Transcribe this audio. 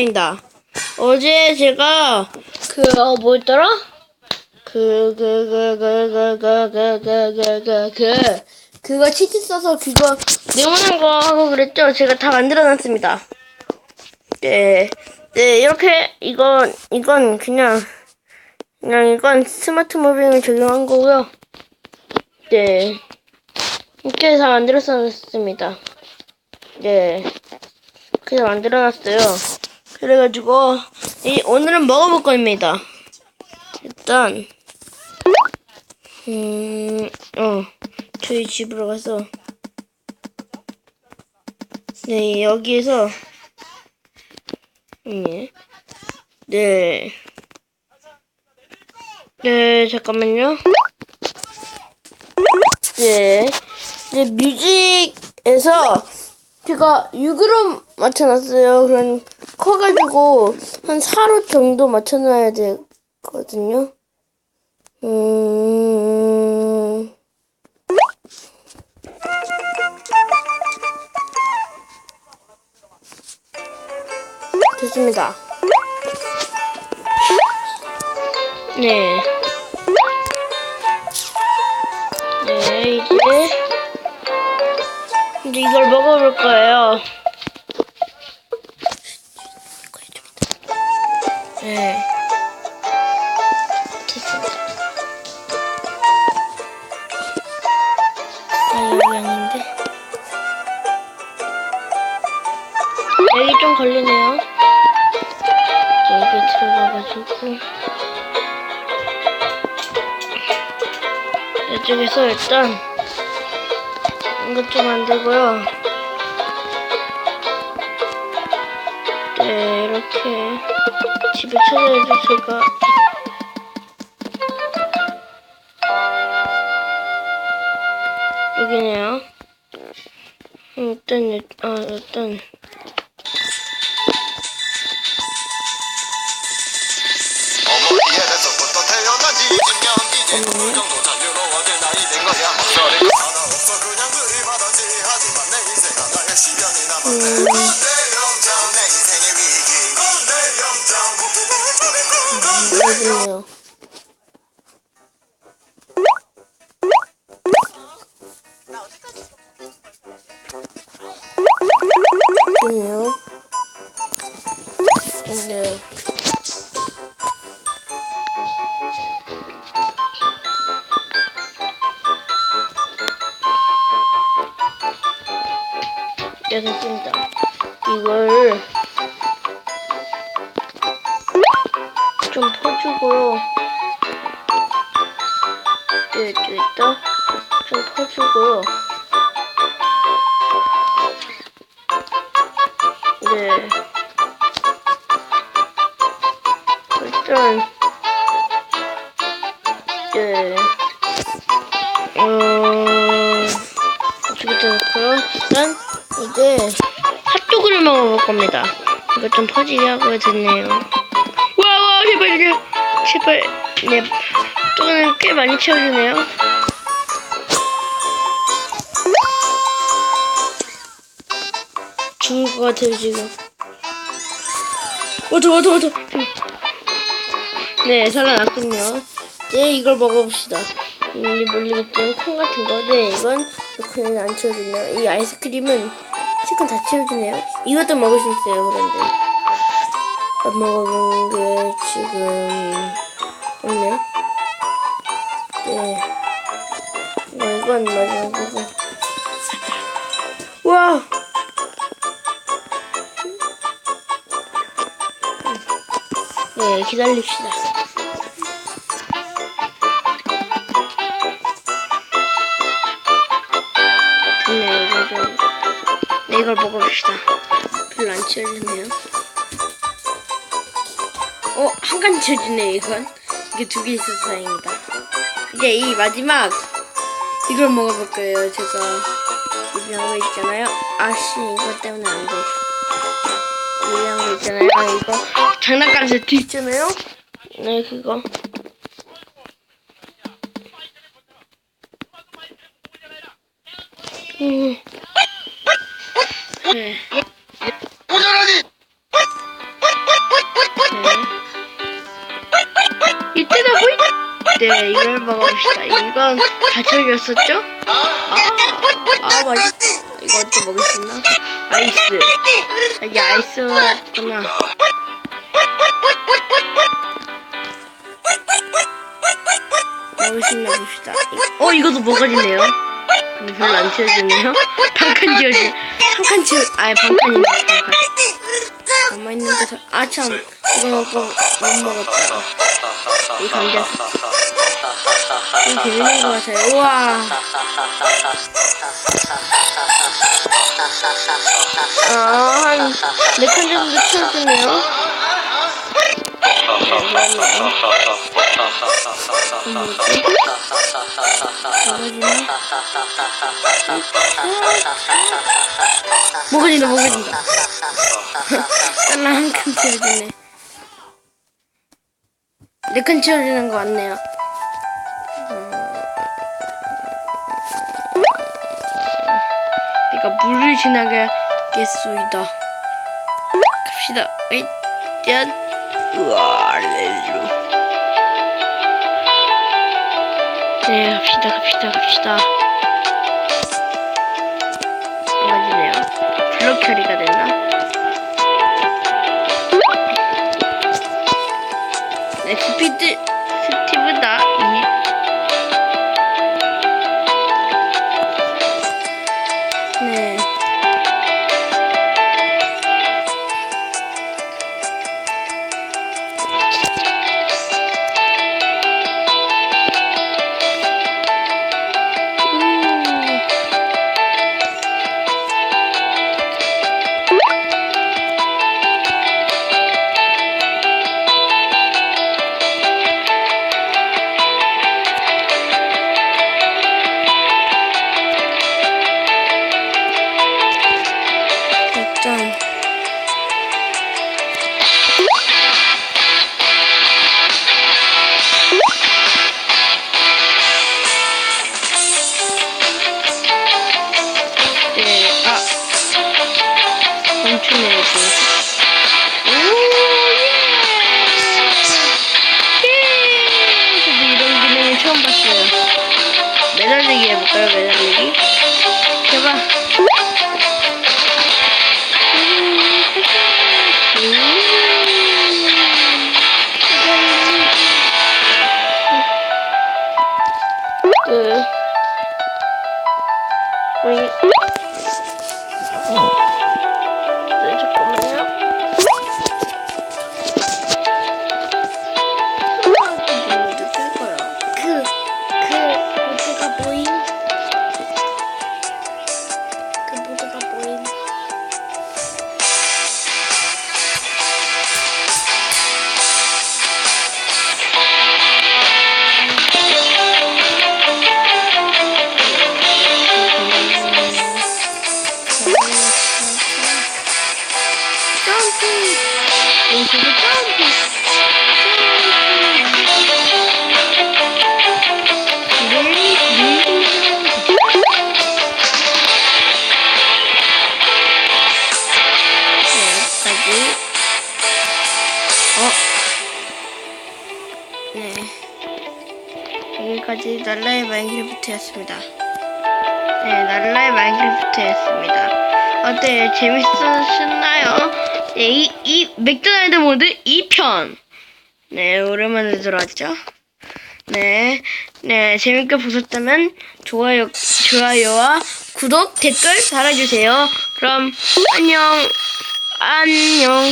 다행이다. 어제 제가 그 어 뭐였더라? 그 그 그 그 그 그 그 그 그 그 그거 치트 써서 그거 네모난 거 하고 그랬죠? 제가 다 만들어놨습니다. 네, 네 이렇게 이건 이건 그냥 그냥 이건 스마트 모빙을 적용한 거고요. 네, 이렇게 다 만들어놨습니다. 네, 그래서 만들어놨어요. 그래가지고 이 오늘은 먹어볼 겁니다. 일단 음, 어, 저희 집으로 가서 네 여기에서 네, 네, 네 잠깐만요. 네, 네 뮤직에서 제가 6으로 맞춰놨어요. 그럼 커가지고 한 4로 정도 맞춰놔야 되거든요. 음... 됐습니다. 네. 네, 이제 이제 이걸 먹어볼 거예요. 네. 아, 여기 아닌데. 여기 좀 걸리네요. 여기 들어가가지고. 이쪽에서 일단 이것 좀 만들고요. 네, 이렇게 집에 찾아야지 제가 여기네요. 음, 일단 일- 아 일단 네, 됐습니다. 이걸 좀 퍼주고요. 네, 또 있다. 좀 퍼주고요. 네. 일단, 네. 어, 어떻게 되놓고요. 일단, 이제 핫도그를 먹어볼 겁니다. 이거 좀 퍼지게 하고 됐네요. 와, 와, 제발, 제발, 제발. 네, 핫도그는 꽤 많이 채워주네요. 죽을 것 같아요, 지금. 어저, 어저, 어저. 네, 살아났군요. 네, 이걸 먹어봅시다. 이 물리겠죠? 콩 같은 거. 네, 이건 그냥 안 채워주네요. 이 아이스크림은 실컷 다 채워주네요. 이것도 먹을 수 있어요, 그런데. 안 먹어본 게 지금 없네. 네. 네, 이건 마지막이고. 와! 네, 기다립시다. 이걸 먹어봅시다. 별로 안 치워지네요. 어, 한칸 치워지네, 이건. 이게 두 개 있어서 다행이다. 이제 이 마지막, 이걸 먹어볼 거예요, 제가. 리뷰한 거 있잖아요. 아씨, 이거 때문에 안 돼. 리뷰한 거 있잖아요. 아, 이거. 장난감 세트 있잖아요. 네, 그거. 음. 네. 모자라니! 이때는 호이 네 이걸 먹어봅시다 이건 가철이었었죠? 아, 아, 아 맛있 이건 또 먹을 수 있나? 아이스 아, 이게 아이스구나 먹을 수 있나 봅시다 어 이것도 먹어지네요 근데 별로 안 채워지네요. 반칸 지워지. 한칸 지워. 아예 반칸이네. 반칸. 가만히 있는데 저- 아 참. 이거 먹고 못 먹었다. 이 감자. 이 재밌는 것 같아요. 우와. 아, 한, 네칸 정도 채워주네요. 먹어진다, 먹어진다. 딸랑 한칸 채워주네. 네칸 채워주는 거 같네요. 내가 물을 지나게 겠소이다. 갑시다. 짠. 우와, 렐 루. 네, 갑시다, 갑시다, 갑시다. 맞이네요. 블록 처리가 됐나? 네, 스피드, 스티브다. 이. 네. 처음 봤어요. 매달리기 해볼까요, 매달리기? 제발. 날라의 마인크래프트였습니다. 네, 날라의 마인크래프트였습니다. 어때요? 재밌으셨나요? 네, 이, 이 맥도날드 모드 2편. 네, 오랜만에 들어왔죠? 네, 네, 재밌게 보셨다면 좋아요, 좋아요와 구독, 댓글 달아주세요. 그럼 안녕, 안녕.